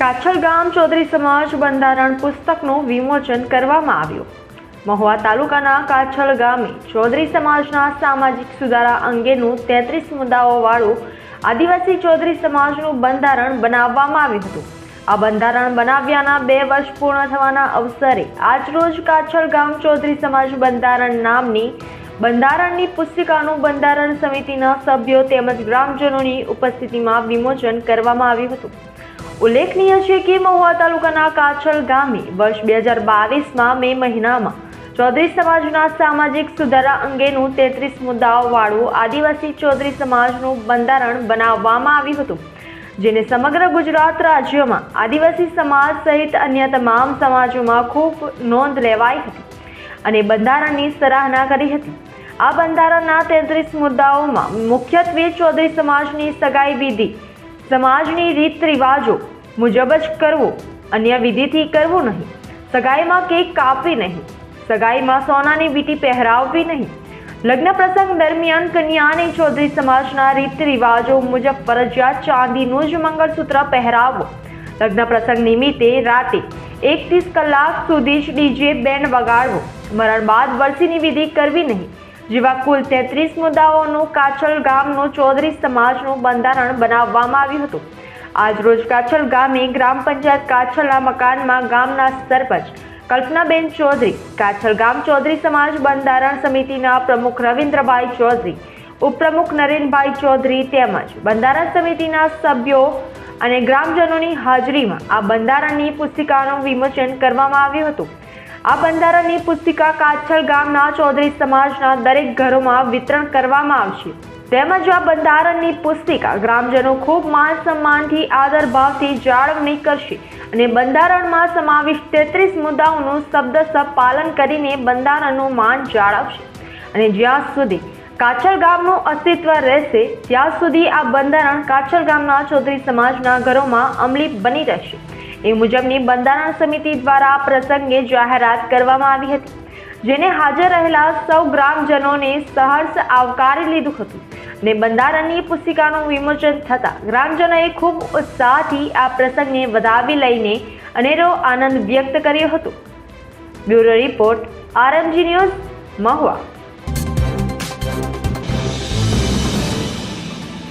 કાછલ ગામ ચૌધરી સમાજ બંધારણ પુસ્તકનું વિમોચન કરવામાં આવ્યું. મહુવા તાલુકાના કાછલ ગામે ચૌધરી સમાજના સામાજિક સુધારા અંગેનું તેત્રીસ મુદ્દાઓવાળું આદિવાસી ચૌધરી સમાજનું બંધારણ બનાવવામાં આવ્યું હતું. આ બંધારણ બનાવ્યાના બે વર્ષ પૂર્ણ થવાના અવસરે આજરોજ કાછલ ગામ ચૌધરી સમાજ બંધારણ નામની બંધારણની પુસ્તિકાનું બંધારણ સમિતિના સભ્યો તેમજ ગ્રામજનોની ઉપસ્થિતિમાં વિમોચન કરવામાં આવ્યું હતું. ઉલ્લેખનીય છે કે મહુવા તાલુકાના કાછલ ગામે વર્ષ બે હજાર બાવીસમાં મે મહિનામાં ચૌધરી સમાજના સામાજિક સુધારા અંગેનું તેત્રીસ મુદ્દાઓવાળું આદિવાસી ચૌધરી સમાજનું બંધારણ બનાવવામાં આવ્યું હતું, જેને સમગ્ર ગુજરાત રાજ્યમાં આદિવાસી સમાજ સહિત અન્ય તમામ સમાજોમાં ખૂબ નોંધ લેવાઈ હતી અને બંધારણની સરાહના કરી હતી. આ બંધારણના તેત્રીસ મુદ્દાઓમાં મુખ્યત્વે ચૌધરી સમાજની સગાઈ વિધિ સમાજની રીત રિવાજો મુજબ જ કરવો, અન્ય વિધિથી કરવું નહીં. સગાઈમાં કેક કાપવી નહીં. સગાઈમાં સોનાની વીટી પહેરાવવી નહીં. લગ્ન પ્રસંગ દરમિયાન કન્યાને ચૌધરી સમાજના રીત રિવાજો મુજબ ફરજિયાત ચાંદીનું જ મંગળસૂત્ર પહેરાવવું લગ્ન પ્રસંગ નિમિત્તે રાતે એકત્રીસ કલાક સુધી જ ડીજે બેન્ડ વગાડવો. મરણ બાદ વરસીની વિધિ કરવી નહીં. જેવા કુલ તેત્રીસ મુદ્દાઓનું કાછલ ગામનું ચૌધરી સમાજનું બંધારણ બનાવવામાં આવ્યું હતું. આજરોજ કાછલ ગામે ગ્રામ પંચાયત કાછલના મકાનમાં ગામના સરપંચ કલ્પનાબેન ચૌધરી, કાછલ ગામ ચૌધરી સમાજ બંધારણ સમિતિના પ્રમુખ રવિન્દ્રભાઈ ચૌધરી, ઉપપ્રમુખ નરેનભાઈ ચૌધરી તેમજ બંધારણ સમિતિના સભ્યો અને ગ્રામજનોની હાજરીમાં આ બંધારણની પુસ્તિકાનું વિમોચન કરવામાં આવ્યું હતું. આ બંધારણની પુસ્તિકા કાછલ ગામના ચૌધરી સમાજના દરેક ઘરોમાં વિતરણ કરવામાં આવશે. તેમજ આ બંધારણની પુસ્તિકા ગ્રામજનો ખૂબ માન સન્માનથી આદર ભાવથી જાળવણી કરશે અને બંધારણમાં સમાવિષ્ટ તેત્રીસ મુદ્દાઓનું શબ્દશ પાલન કરીને બંધારણનું માન જાળવશે. અને જ્યાં સુધી કાછલ ગામનું અસ્તિત્વ રહેશે, ત્યાં સુધી આ બંધારણ કાછલ ગામના ચૌધરી સમાજના ઘરોમાં અમલી બની રહેશે. એ મુજબની બંધારણ સમિતિ દ્વારા આ પ્રસંગે જાહેરાત કરવામાં આવી હતી, જેને હાજર રહેલા સૌ ગ્રામજનોને સહર્ષ આવકારી લીધું હતું ને બંધારણની પુસ્તિકાનું વિમોચન થતાં ગ્રામજનોએ ખૂબ ઉત્સાહથી આ પ્રસંગને વધાવી લઈને અનેરો આનંદ વ્યક્ત કર્યો હતો. Bureau report, RMG news, Mahuva.